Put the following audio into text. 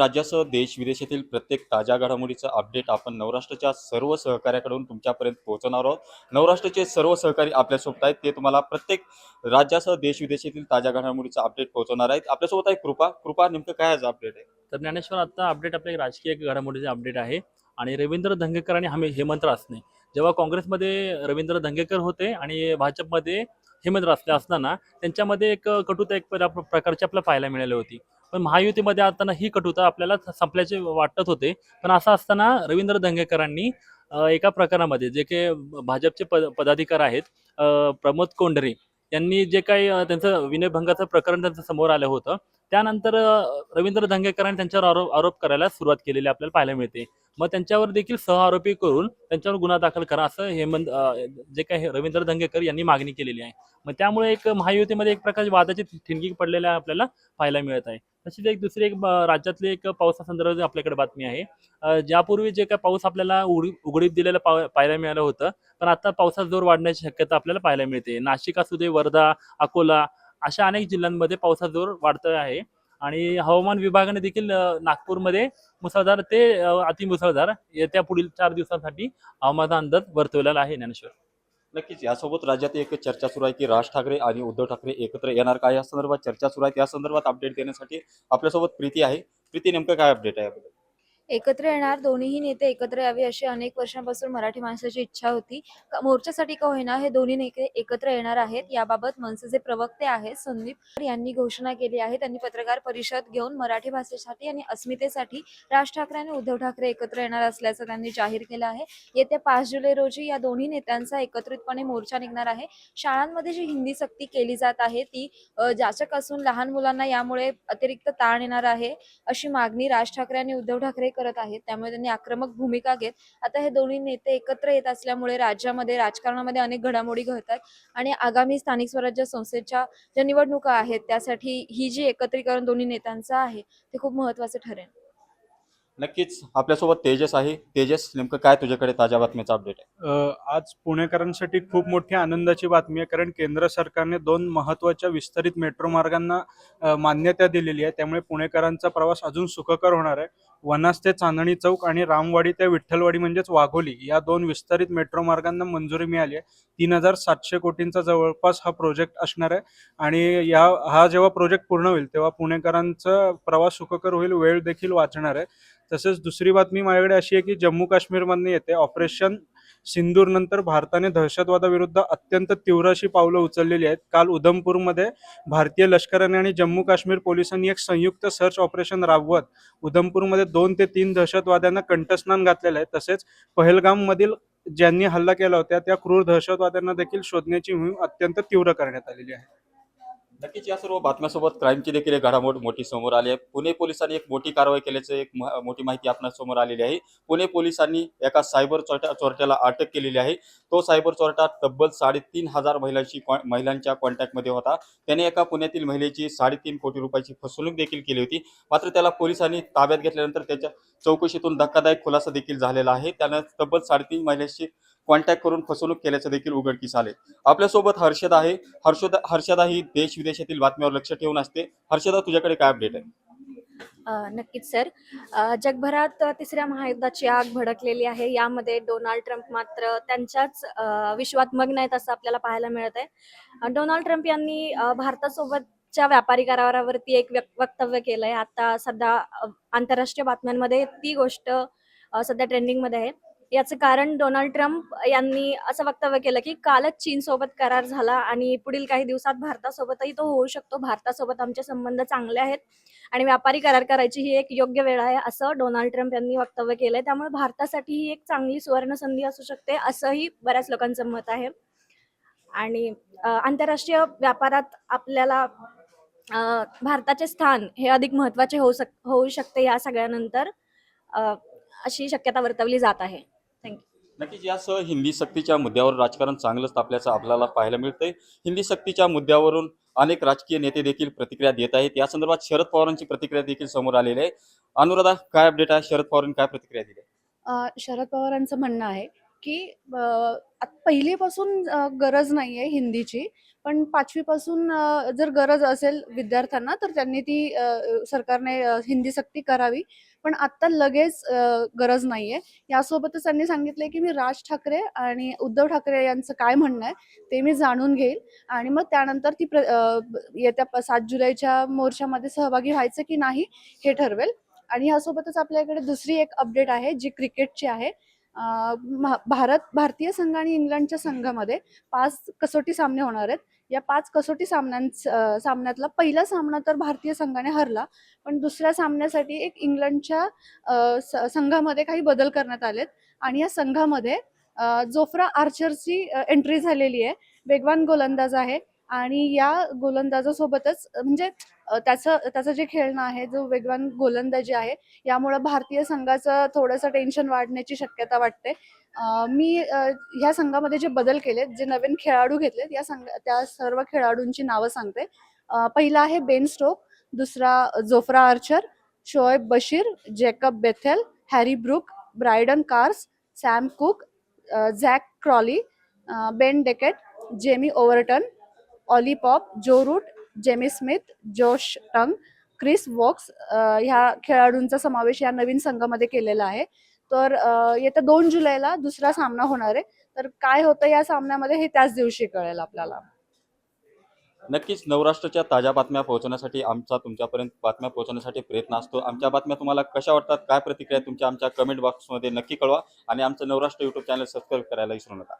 राज्यासह देश विदेशातील प्रत्येक ताज्या घडामोडीचं अपडेट आपण नवराष्ट्राच्या सर्व सहकार्याकडून तुमच्यापर्यंत पोहोचवणार आहोत. नवराष्ट्राचे सर्व सहकारी आपल्यासोबत आहेत. ते तुम्हाला प्रत्येक राज्यासह देश विदेशातील ताज्या घडामोडीचं अपडेट पोहोचवणार आहेत. आपल्यासोबत आहे कृपा. कृपा नेमकं काय आज अपडेट आहे? तर ज्ञानेश्वर आता अपडेट आपल्या राजकीय घडामोडीचे अपडेट आहे. आणि रवींद्र धंगेकर आणि हमे हेमंत रासने. जेव्हा काँग्रेसमध्ये रवींद्र धंगेकर होते आणि भाजपमध्ये हेमंत रासले असताना त्यांच्यामध्ये एक कटुता एक प्रकारची आपल्याला पाहायला मिळाली होती. पण महायुतीमध्ये असताना ही कटुता आपल्याला संपल्याचे वाटत होते. पण असं असताना रवींद्र धंगेकरांनी एका प्रकारामध्ये जे काही भाजपचे पद पदाधिकारी आहेत प्रमोद कोंढरे यांनी जे काही त्यांचं विनयभंगाचं प्रकरण त्यांचं समोर आलं होतं. त्यानंतर रवींद्र धंगेकरांनी त्यांच्यावर आरोप आरोप करायला सुरुवात केलेली आपल्याला पाहायला मिळते. मग त्यांच्यावर देखील सहआरोपी करून त्यांच्यावर गुन्हा दाखल करा असं हेमंत जे काही रवींद्र धंगेकर यांनी मागणी केलेली आहे. मग त्यामुळे एक महायुतीमध्ये एक प्रकारची वादाची ठिणगी पडलेल्या आपल्याला पाहायला मिळत आहे. तशीच एक दुसरी एक राज्यातले राज्यातली एक पावसासंदर्भात आपल्याकडे बातमी आहे. ज्यापूर्वी जे काही पाऊस आपल्याला उघडी उघडीप दिलेलं पाव पाहायला मिळालं होतं पण आता पावसाचा जोर वाढण्याची शक्यता आपल्याला पाहायला मिळते. नाशिक असू दे वर्धा अकोला अशा अनेक जिल्ह्यांमध्ये पावसाचा जोर वाढतोय आहे. आणि हवामान विभागाने देखील नागपूरमध्ये मुसळधार ते अतिमुसळधार येत्या पुढील चार दिवसांसाठी हवामानाचा अंदाज वर्तवलेला आहे ज्ञानेश्वर. नक्कीच यासोबत राज्यात एक चर्चा सुरू आहे की राज ठाकरे आणि उद्धव ठाकरे एकत्र येणार का? या संदर्भात चर्चा सुरू आहे. या संदर्भात अपडेट देण्यासाठी आपल्यासोबत प्रीती आहे. प्रीती नेमकं काय अपडेट आहे एकत्र येणार दोन्हीही नेते एकत्र यावे अशी अनेक वर्षांपासून मराठी माणसाची इच्छा होती. मोर्चासाठी का होईना हे दोन्ही नेते एकत्र येणार आहेत याबाबत मनसेचे प्रवक्ते आहेत संदीप यांनी घोषणा केली आहे. त्यांनी पत्रकार परिषद घेऊन मराठी भाषेसाठी आणि अस्मितेसाठी राज ठाकरे आणि उद्धव ठाकरे एकत्र येणार असल्याचं त्यांनी जाहीर केलं आहे. येत्या पाच जुलै रोजी या दोन्ही नेत्यांचा एकत्रितपणे मोर्चा निघणार आहे. शाळांमध्ये जी हिंदी सक्ती केली जात आहे ती जाचक असून लहान मुलांना यामुळे अतिरिक्त ताण येणार आहे अशी मागणी राज ठाकरे आणि उद्धव ठाकरे करत आहेत त्यामुळे त्यांनी आक्रमक भूमिका घेत. आता हे दोन्ही नेते एकत्र येत असल्यामुळे राज्यामध्ये राजकारणामध्ये अनेक घडामोडी घडतात आणि आगामी स्थानिक स्वराज्य संस्थेच्या ज्या निवडणुका आहेत त्यासाठी ही जी एकत्रीकरण दोन्ही नेत्यांचं आहे ते खूप महत्वाचं ठरेल. नक्कीच. आपल्यासोबत तेजस आहे. तेजस नेमकं काय तुझ्याकडे ताज्या बातमीचा अपडेट आहे? आज पुणेकरांसाठी खूप मोठी आनंदाची बातमी आहे कारण केंद्र सरकारने दोन महत्त्वाच्या विस्तरित मेट्रो मार्गांना मान्यता दिलेली आहे. त्यामुळे पुणेकरांचा प्रवास अजून सुखकर होणार आहे. वनास ते चांदणी चौक आणि रामवाडी ते विठ्ठलवाडी म्हणजेच वाघोली या दोन विस्तारित मेट्रो मार्गांना मंजुरी मिळाली आहे. तीन हजार सातशे कोटींचा जवळपास हा प्रोजेक्ट असणार आहे. आणि या हा जेव्हा प्रोजेक्ट पूर्ण होईल तेव्हा पुणेकरांचा प्रवास सुखकर होईल वेळ देखील वाचणार आहे. तसेच दुसरी बातमी माझ्याकडे अशी आहे की जम्मू काश्मीरमधनं येते ऑपरेशन सिंदूर नंतर भारताने दहशतवादाविरुद्ध अत्यंत तीव्र अशी पावलं उचललेली आहेत. काल उधमपूरमध्ये भारतीय लष्कराने आणि जम्मू काश्मीर पोलिसांनी एक संयुक्त सर्च ऑपरेशन राबवत उधमपूरमध्ये दोन ते तीन दहशतवाद्यांना कंठस्नान घातलेलं आहे. तसेच पहलगाममधील ज्यांनी हल्ला केला होता त्या क्रूर दहशतवाद्यांना देखील शोधण्याची मोहीम अत्यंत तीव्र करण्यात आलेली आहे. नक्कीच या सर्व बातम्यासोबत क्राईमची देखील एक घडामोड मोठी समोर आली आहे. पुणे पोलिसांनी एक मोठी कारवाई केल्याचं एक मोठी माहिती आपल्यासमोर आलेली आहे. पुणे पोलिसांनी एका सायबर चोरट्या चोरट्याला अटक केलेली आहे. तो सायबर चोरटा तब्बल साडेतीन हजार महिलांशी महिलांच्या कॉन्टॅक्टमध्ये होता. त्याने एका पुण्यातील महिलेची साडेतीन कोटी रुपयाची फसवणूक देखील केली होती. मात्र त्याला पोलिसांनी ताब्यात घेतल्यानंतर त्याच्या चौकशीतून धक्कादायक खुलासा देखील झालेला आहे. त्यानं तब्बल साडेतीन महिलांशी कॉन्टॅक्ट करून फसवणूक केल्याचं देखील उघडकीस आले आपल्यासोबत हर्षदा आहे. हर्षदा हर्षदा ही देश विदेशातील बातम्यावर लक्ष ठेवून असते. हर्षदा तुझ्याकडे काय अपडेट आहे? नक्कीच सर. जगभरात तिसऱ्या महायुद्धाची आग भडकलेली आहे. यामध्ये डोनाल्ड ट्रम्प मात्र त्यांच्याच विश्वात मग्न आहेत असं आपल्याला पाहायला मिळत आहे डोनाल्ड ट्रम्प यांनी भारतासोबतच्या व्यापारी करारावरती एक वक्तव्य केलंय. आता सध्या आंतरराष्ट्रीय बातम्यांमध्ये ती गोष्ट सध्या ट्रेंडिंगमध्ये आहे. याचं कारण डोनाल्ड ट्रम्प यांनी असं वक्तव्य केलं की कालच चीन सोबत करार झाला आणि पुढील काही दिवसात भारतासोबतही तो होऊ शकतो. भारतासोबत आमचे संबंध चांगले आहेत आणि व्यापारी करार करायची ही एक योग्य वेळ आहे असं डोनाल्ड ट्रम्प यांनी वक्तव्य केलंय. त्यामुळे भारतासाठी ही एक चांगली सुवर्ण संधी असू शकते असंही बऱ्याच लोकांचं मत आहे. आणि आंतरराष्ट्रीय व्यापारात आपल्याला भारताचे स्थान हे अधिक महत्त्वाचे होऊ शक होऊ शकते या सगळ्यानंतर अशी शक्यता वर्तवली जात आहे. नक्कीच यासह हिंदी सक्तीच्या मुद्द्यावर राजकारण चांगलंच तापल्याचं आपल्याला पाहायला मिळतंय. हिंदी सक्तीच्या मुद्द्यावरून अनेक राजकीय नेते देखील प्रतिक्रिया देत आहेत. या संदर्भात शरद पवारांची प्रतिक्रिया देखील समोर आलेली आहे. अनुराधा काय अपडेट आहे? शरद पवारांनी काय प्रतिक्रिया दिली? शरद पवारांचं म्हणणं आहे की पहिलीपासून गरज नाही आहे हिंदीची. पण पाचवीपासून जर गरज असेल विद्यार्थ्यांना तर त्यांनी ती सरकारने हिंदी सक्ती करावी. पण आता लगेच गरज नाहीये. यासोबतच त्यांनी सांगितलंय की मी राज ठाकरे आणि उद्धव ठाकरे यांचं काय म्हणणं आहे ते मी जाणून घेईल. आणि मग त्यानंतर ती प्र येत्या सात जुलैच्या मोर्चामध्ये सहभागी व्हायचं की नाही हे ठरवेल. आणि यासोबतच आपल्याकडे दुसरी एक अपडेट आहे जी क्रिकेटची आहे. भारत भारतीय संघ आणि इंग्लंडच्या संघामध्ये पाच कसोटी सामने होणार आहेत. या पाच कसोटी सामन्यांच सामन्यातला पहिला सामना तर भारतीय संघाने हरला पण दुसऱ्या सामन्यासाठी एक इंग्लंडच्या संघामध्ये काही बदल करण्यात आलेत. आणि या संघामध्ये जोफ्रा आर्चरची एंट्री झालेली आहे. वेगवान गोलंदाज आहे. आणि या गोलंदाजासोबतच म्हणजे त्याचं त्याचं जे खेळणं आहे जो वेगवान गोलंदाजी आहे यामुळं भारतीय संघाचं थोडंसं टेन्शन वाढण्याची शक्यता वाटते. मी ह्या संघामध्ये जे बदल केलेत जे नवीन खेळाडू घेतलेत या संघ त्या सर्व खेळाडूंची नावं सांगते. पहिला आहे बेन स्टोक दुसरा Jofra Archer Shoaib Bashir Jacob Bethell Harry Brook Brydon Carse Sam Cook Zak Crawley Ben Duckett Jamie Overton Ollie Pope Joe Root Jamie Smith Josh Tongue Chris walks ह्या खेळाडूंचा समावेश या नवीन संघामध्ये केलेला आहे. तर येत्या दोन जुलैला दुसरा सामना होणार आहे. तर काय होतं या सामन्यामध्ये हे त्याच दिवशी कळेल आपल्याला. नक्कीच नवराष्ट्राच्या ताज्या बातम्या पोहोचवण्यासाठी आमचा तुमच्यापर्यंत बातम्या पोहोचवण्यासाठी प्रयत्न असतो. आमच्या बातम्या तुम्हाला कशा वाटतात काय प्रतिक्रिया तुमच्या आमच्या कमेंट बॉक्समध्ये नक्की कळवा. आणि आमचं नवराष्ट्र यूट्यूब चॅनल सबस्क्राईब करायला विसरू नका.